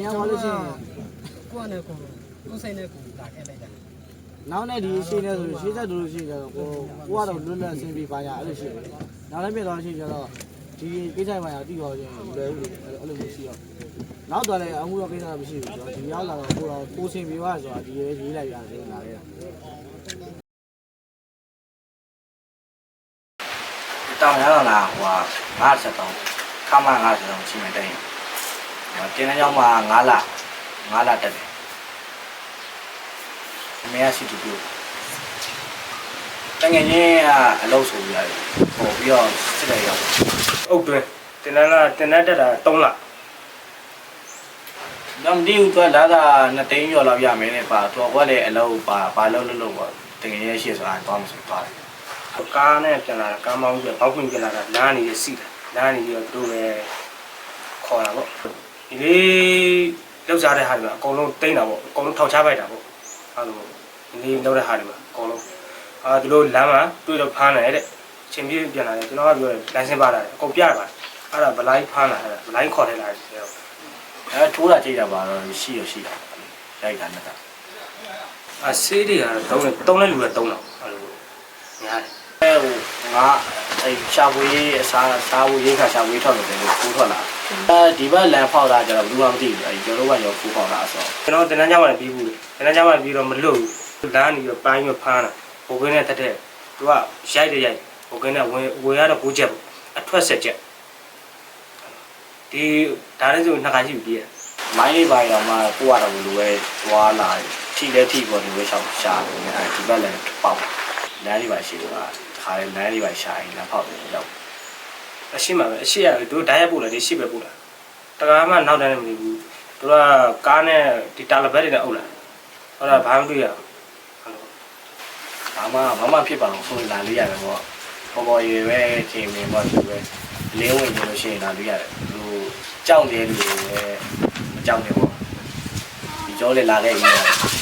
ညောင်းလို့ရှိရင်ကိုယ့်နဲ့ကိုယ်ကိုယ်စိတ်နဲ့ကိုယ်လာခဲ့လိုက်တာနောက်နဲ့ဒီရှိနေဆိုရှေ့ဆက်တူလို့ရှိရင်တော့ကိုကိုကတော့လွတ်လပ်အဆင်ပြေပါရအဲ့လိုရှိတယ်နောက်လည်းပြတော့ရှိကြတော့ဒီကိစ္စပိုင်းကတိတော်ရင်လွယ်ဘူးအဲ့လိုမျိုးရှိတော့ နောက်တော့လည်းအမှုတော့ကိစ္စတော့မရှိဘူးဆိုတော့ဒီရောက်လာတော့ကိုတော့ကိုစင်ပြေပါဆိုတာဒီရေးရေးလိုက်ရတယ်လာခဲ့တာတောင်ရတော့လားဟိုဟာ50တောင်ခမ50တောင်ချင်းမတိုင်တင်းတဲ့ကြောင့်မှ9လ9လတက်တယ်အမေရရှိတူတူတငယ်ချင်းကအလုပ်ဆိုပြီးရတယ်ပို့ပြီးတော့စစ်တယ်ရောက်အုတ်တွဲတင်တန်းလာတင်တန်းတက်တာ3လ တော့မဒီဦးတော့လာတာနှစ်သိန်းကျော်လောက်ရမယ်နဲ့ပါတော့ကွက်လေအလုပ်ပါပါလို့လို့လို့ပေါ့တကယ်ရရှိဆိုတာတော့မဆိုသွားတယ်ကားနဲ့ပြန်လာတာကားမောင်းပြီးတော့ဘောက်ခွင့်ပြန်လာတာလမ်းနေရစီတာလမ်းနေပြီးတော့တို့ပဲခေါ်တာပေါ့ဒီလေးလောက်စားတဲ့ဟာတွေကအကုန်လုံးတိမ့်တာပေါ့အကုန်လုံးထောက်ချပိုက်တာပေါ့အဲလိုဒီလေးလောက်တဲ့ဟာတွေမှာအကုန်လုံးအာဒီလိုလမ်းမှာတွေ့တော့ဖမ်းတယ်တဲ့ချင်းပြင်းပြန်လာတယ်ကျွန်တော်ကပြောတယ်လိုင်စင်ပါလာတယ်အကုန်ပြရပါတယ်အဲ့ဒါဘလိုင်းဖမ်းလာတယ်ဘလိုင်းခေါ်တယ်လာတယ် အဲထိုးတာကြိတ်တာပါတော့ရှိရရှိတာရိုက်တာနဲ့တာအဆေးတွေကတော့တုံးတယ်တုံးတဲ့လူကတုံးတော့အဲ့လိုများတယ်အဲဟိုငါအဲရှာဖွေအစားစားဖို့ရေးခါရှာဖွေထွက်လို့တယ်ကိုထွက်လာအဲဒီဘက်လန်ဖောက်တာကျတော့ဘူးမှမသိဘူးအဲဒီကျွန်တော်ကရောဖူးဖောက်တာဆိုကျွန်တော်တင်တန်းကြမှာလည်းပြီးဘူးလေတင်တန်းကြမှာပြီးတော့မလွတ်ဘူးလမ်းနေပြီးတော့ပိုင်းပြီးဖမ်းတာဘိုကင်းနဲ့တက်တဲ့သူကရိုက်တယ်ရိုက်ဘိုကင်းနဲ့ဝင်ဝင်ရတော့ကိုချက်ပေါ့အထွက်ဆက်ချက် ဒီဒါလည်းဆိုနှစ်ခါရှိပြီပြည့်မိုင်းလေးပိုင်းတော့မှကိုကတော့ဘယ်လိုပဲသွားလာထိလဲထိပေါ်ဒီဝဲရှောက်ရှာတယ်အဲဒီဘက်လန်ပေါက်လမ်းလေးပါရှိတော့ခါလဲလမ်းလေးပါရှာရင်လမ်းဖောက်တယ်တော့အရှိမှပဲအရှိရတို့ဓာတ်ရိုက်ပို့လာဒီရှိပဲပို့လာတကားမှနောက်တန်းနေမနေဘူးသူကကားနဲ့ဒီတာလဘက်တွေနဲ့အုပ်လာဟုတ်လားဘာမှမတွေ့ရဘူးဘာမှဘာမှဖြစ်ပါအောင်ဆိုလာလေးရတယ်ပေါ့ပေါ်ပေါ်ရွယ်ပဲချိန်မင်းပေါ့သူပဲ လင်းဝင်နေလို့ရှိရင်လာလေးရတယ်သူကြောက်တယ်လူပဲမကြောက်တယ်ပေါ့ဒီကြောလေးလာခဲ့ရင်